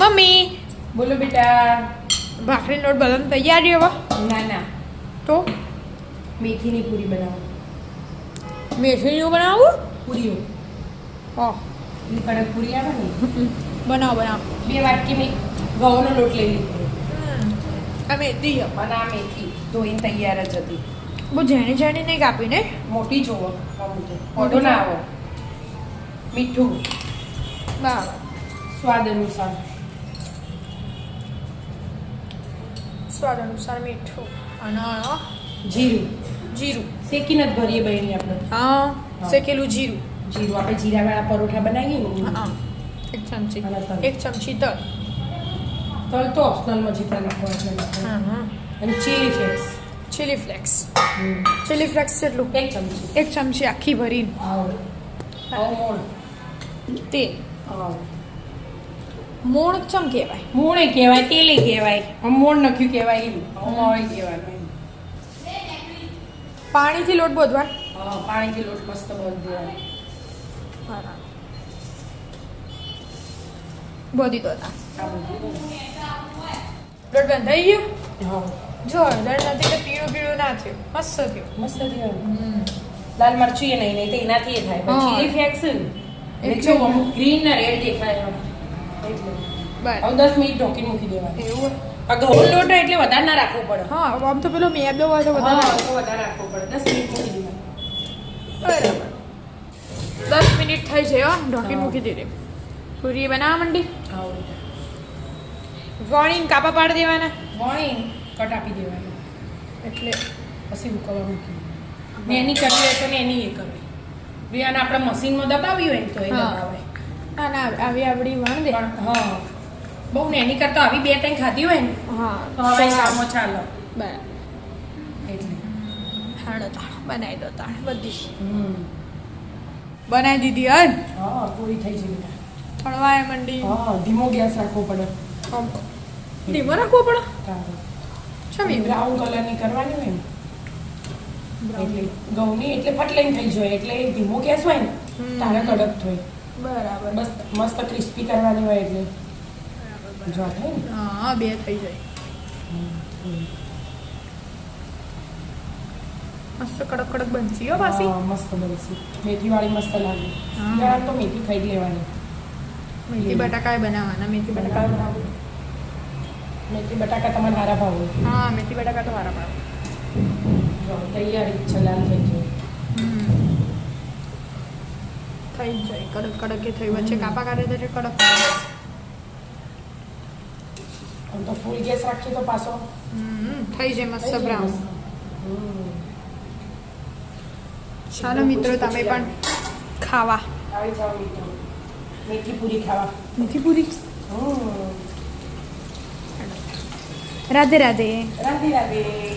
Mummy. બોલો બેટા. ભાખરી લોટ બધાને તૈયારી હવે. ના ના. તો? મેથીની પૂરી બનાવો. મેથીનું બનાવું? પૂરીઓ. હા. કડક પૂરી આવે ને? બનાવો બનાવો. બે વાટકી મેં ઘઉંનો લોટ લઈ લીધો. આ મેથી. અને આ મેથી ધોઈને તૈયાર જ હતી. બહુ ઝેણી ઝેણી નહીં કાપી ને? મોટી જોવો મોટો ના આવો. મીઠું. બરાબર. સ્વાદ અનુસાર. સ્વાદ અનુસાર મીઠું. અને જીરું. જીરું. શેકીને જ ભરીએ બહેની આપણે. હા શેકેલું જીરું. જીરું. આપણે જીરાવાળા પરોઠા બનાવીએ ને હા એક ચમચી. અને તલ. એક ચમચી તલ. તલ તો ઓપ્શનલમાં જેટલા નાખવા એટલા. નાખવા. હા હા. અને chilli flakes chilli flakes chilli flakes કેટલું એક ચમચી. એક ચમચી આખી ભરીને. આવો આવો મોણ તેલ મોણ ચમ કહેવાય? મૂળે કહેવાય તેલે કહેવાય. મૂળ નખ્યું કહેવાય એમ. આમ મોળે કહેવાનું પાણીથી લોટ બોધવા? પાણીથી લોટ મસ્ત બંધ બોધી દો તા. આ બધું. લોટ બંધાઈ ગયો? જો હળદર નથી તો પીળું પીળું ના થયું. મસ્ત થયું. મસ્ત થયું. લાલ મરચું એ નહીં નહીં તો એનાથી એ થાય. ચીલી ફ્લેક્સ ને એટલે જો અમુક ગ્રીન ના રેડ દેખાય. એટલે. બરાબર હવે દસ મિનિટ ઢોકી મૂકી દેવા એવું? ઘઉં લોટ એટલે વધારે ના રાખવો પડે. હા આમ તો પેલો મેદો હોય તો વધારે વધારે રાખવો પડે. દસ મિનિટ મૂકી દેવા બરાબર. દસ મિનિટ થઈ છે હો. ઢોકી મૂકી દીધી. પૂરી બનાવવા માંડી? વણીને કાપા પાડી દેવાના? વણી કટ આપી દેવાના. એટલે પછી ઉકળવા મૂકી ને એની કરવી હોય તો ને એની એ કરવી. બે આને આપણે મશીનમાં દબાવી હોય તો એ. દબાવાય ના ના આવી આવડી વણ દે. હા. બહુ ને એની કરતા આવી બે ત્રણ ખાધી હોય ને હા. તો હવે સામો ચાલો. બરાબર. એટલે. હાડો તાળ બનાવી દો તાળ બધી. હમ. બનાવી દીધી હન? હા પૂરી થઈ જાય બેટા. મંડી. હા ધીમો ગેસ રાખવો પડે. ધીમો રાખવો પડે? એવું બ્રાઉન કલરની કરવાની હોય ને. એટલે ઘઉંની એટલે ફટલાઈને થઈ જાય. એટલે ધીમો ગેસ હોય ને. તારે કડક થાય. બરાબર. બસ મસ્ત ક્રિસ્પી કરવાની હોય એટલે. જો હા બે થઈ જાય. મસ્ત કડક કડક બનશી હો પાછી. હા, મસ્ત બનશે. મેથી વાળી મસ્ત લાગે. યાર તો મેથી ખાઈ લેવાની. મેથી બટાકા બનાવવાના મેથી બટાકા બનાવું. મેથી બટાકા તમારે હારા ભાવે હા મેથી બટાકા તો હારા ભાવે. જો તૈયારી લાલ થઈ જાય. થઈ જાય. કડક કડક એ થઈ વચ્ચે કાપા કાઢે તો કડક આમ તો ફૂલ ગેસ રાખીએ તો પાછો. થઈ જાય મસ્ત બ્રાઉન. ચાલો મિત્રો તમે પણ ખાવા. આવી જાઓ મિત્રો. મેથી પૂરી ખાવા. મેથી પૂરી? રાધે રાધે. રાધે રાધે.